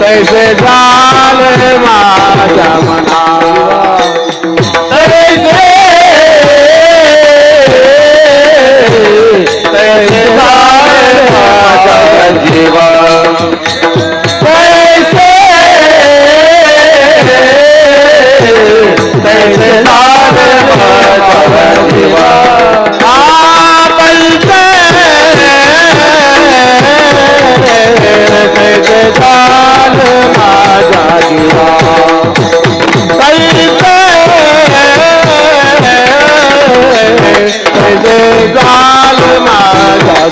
कैसे जाल मा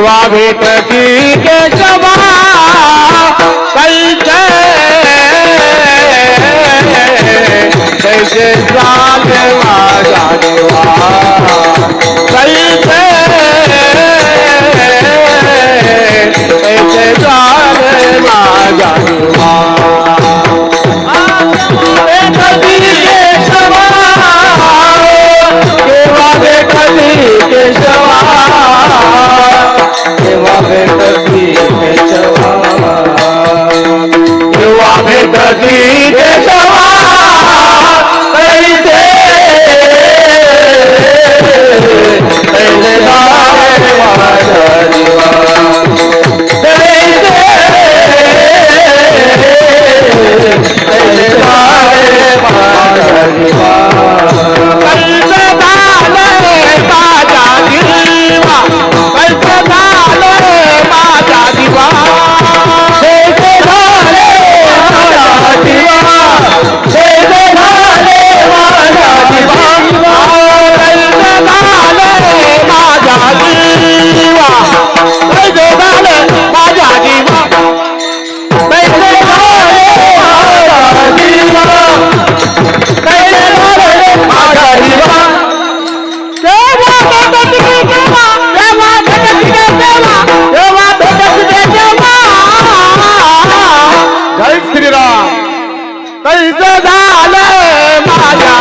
सेवा भेटती केशव नदी माला माला